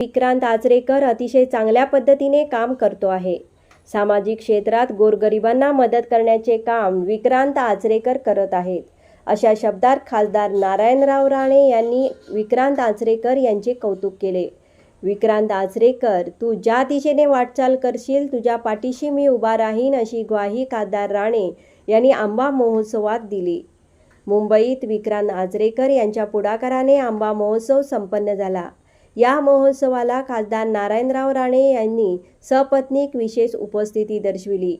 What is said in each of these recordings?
विक्रांत आचरेकर अतिशय चांगल्या पद्धतीने काम करतो आहे. सामाजिक क्षेत्रात गोरगरिबांना मदत करण्याचे काम विक्रांत आचरेकर करत आहेत. अशा शब्दात खासदार नारायणराव राणे यांनी विक्रांत आचरेकर यांचे कौतुक केले. विक्रांत आचरेकर तू ज्या दिशेने वाटचाल करशील तुझ्या पाठीशी मी उभा राहीन अशी ग्वाही खासदार राणे यांनी आंबा महोत्सवात दिली. मुंबईत विक्रांत आचरेकर यांच्या पुढाकाराने आंबा महोत्सव संपन्न झाला. या महोत्सवाला खासदार नारायणराव राणे यांनी सपत्नीक विशेष उपस्थिती दर्शविली.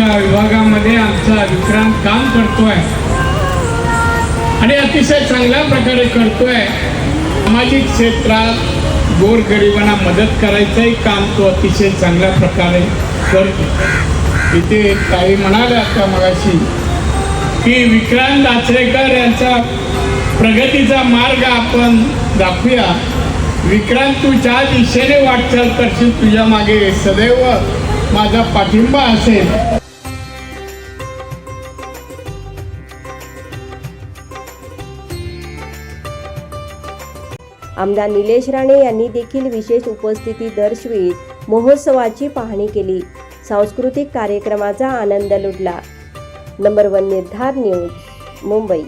त्या विभागामध्ये आमचा विक्रांत काम करतोय. आणि अतिशय चांगल्या प्रकारे करतोय. सामाजिक क्षेत्रात गोरगरिबांना मदत करायचंही काम तो अतिशय चांगल्या प्रकारे करतो इथे काही म्हणाले आता मगाशी की विक्रांत आचरेकर यांचा प्रगतीचा मार्ग आपण दाखवूया. विक्रांत तू ज्या दिशेने वाटचाल करशील तुझ्या मागे सदैव माझा पाठिंबा असेल. आमदार निलेश राणे यांनी देखील विशेष उपस्थिती दर्शवित महोत्सवाची पाहणी केली. सांस्कृतिक कार्यक्रमाचा आनंद लुटला. Number one Nirdhar news Mumbai.